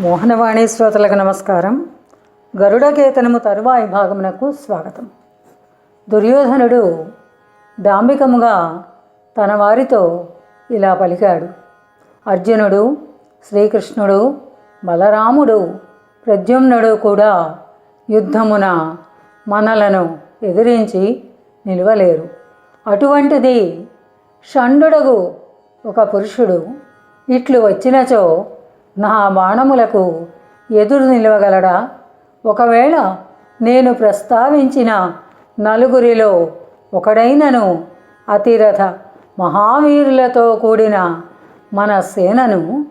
మోహనవాణి శ్రోతలకు నమస్కారం. గరుడకేతనము తరువాయి భాగమునకు స్వాగతం. దుర్యోధనుడు డాంబికముగా తన వారితో ఇలా పలికాడు. అర్జునుడు శ్రీకృష్ణుడు బలరాముడు ప్రద్యుమ్నుడు కూడా యుద్ధమున మనలను ఎదిరించి నిలవలేరు. అటువంటిది షండుడగు ఒక పురుషుడు. ఇట్లు వచ్చినచో నా బాణములకు ఎదురు నిలవగలడా? ఒకవేళ నేను ప్రస్తావించిన నలుగురిలో ఒకడైనను అతిరథ మహావీరులతో కూడిన మన సేనను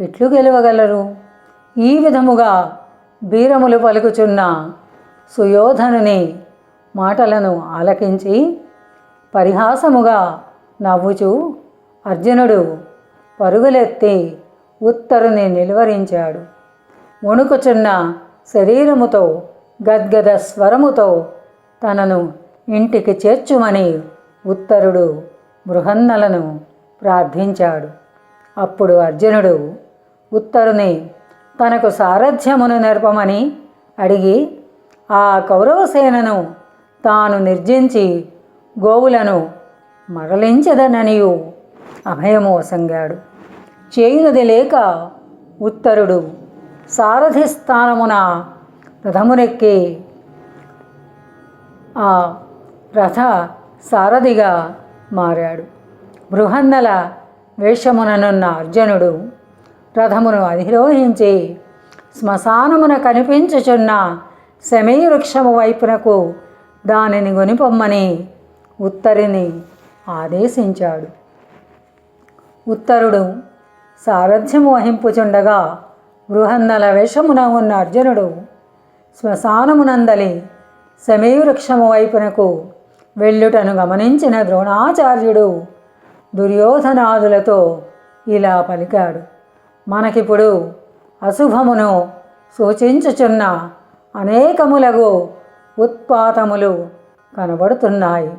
ఎట్లు గెలవగలరు? ఈ విధముగా బీరములు పలుకుచున్న సుయోధనుని మాటలను ఆలకించి పరిహాసముగా నవ్వుచూ అర్జునుడు పరుగులెత్తి ఉత్తరుని నిలువరించాడు. వణుకుచున్న శరీరముతో గద్గద స్వరముతో తనను ఇంటికి చేర్చుమని ఉత్తరుడు బృహన్నలను ప్రార్థించాడు. అప్పుడు అర్జునుడు ఉత్తరుని తనకు సారథ్యమును నేర్పమని అడిగి ఆ కౌరవసేనను తాను నిర్జించి గోవులను మరలించదననియు అభయము వసంగాడు చేయునది లేక ఉత్తరుడు. సారథి స్థానమున రథమునెక్కి ఆ రథ సారథిగా మారాడు. బృహన్నల వేషముననున్న అర్జునుడు రథమును అధిరోహించి శ్మశానమున కనిపించుచున్న శమీవృక్షము వైపునకు దానిని గొనిపొమ్మని ఉత్తరిని ఆదేశించాడు. ఉత్తరుడు సారథ్యం వహింపుచుండగా బృహన్నల వేషమున ఉన్న అర్జునుడు శ్మశానమునందలి సమీవృక్షము వైపునకు వెళ్ళుటను గమనించిన ద్రోణాచార్యుడు దుర్యోధనాదులతో ఇలా పలికాడు. మనకిప్పుడు అశుభమును సూచించుచున్న అనేకములగు ఉత్పాతములు కనబడుతున్నాయి.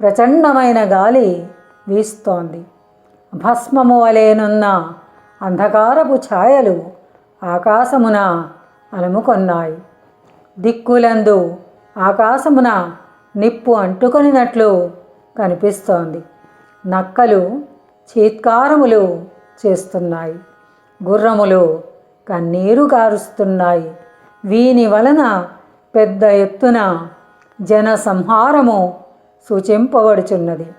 ప్రచండమైన గాలి వీస్తోంది. భస్మము వలెనున్న అంధకారపు ఛాయలు ఆకాశమున అలముకొన్నాయి. దిక్కులందు ఆకాశమున నిప్పు అంటుకొనినట్లు కనిపిస్తోంది. నక్కలు చీత్కారములు చేస్తున్నాయి. గుర్రములు కన్నీరు కారుస్తున్నాయి. వీని వలన పెద్ద ఎత్తున జన సంహారము సూచింపబడుచున్నది.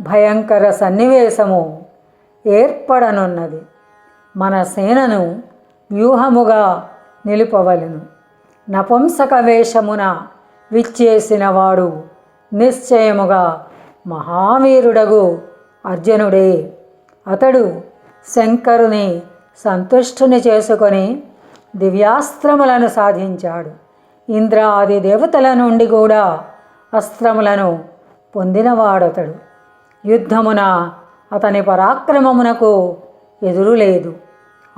భయంకర సన్నివేశము ఏర్పడనున్నది. మన సేనను వ్యూహముగా నిలుపవలను. నపుంసక వేషమున విచ్చేసిన వాడు నిశ్చయముగా మహావీరుడగు అర్జునుడే. అతడు శంకరుని సంతుష్టుని చేసుకొని దివ్యాస్త్రములను సాధించాడు. ఇంద్రాది దేవతల నుండి కూడా అస్త్రములను పొందినవాడతడు. యుద్ధమున అతని పరాక్రమమునకు ఎదురు లేదు.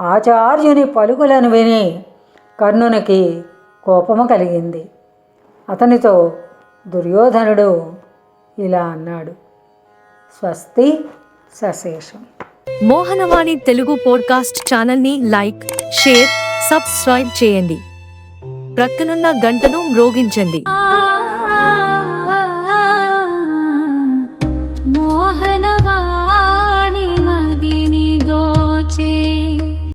ఆచార్యుని పలుకులను విని కర్ణునికి కోపము కలిగింది. అతనితో దుర్యోధనుడు ఇలా అన్నాడు స్వస్తి సశేషం. మోహనవాణి తెలుగు పోడ్కాస్ట్ ఛానల్ని లైక్ షేర్ సబ్స్క్రైబ్ చేయండి. ప్రక్కనున్న గంటను మ్రోగించండి.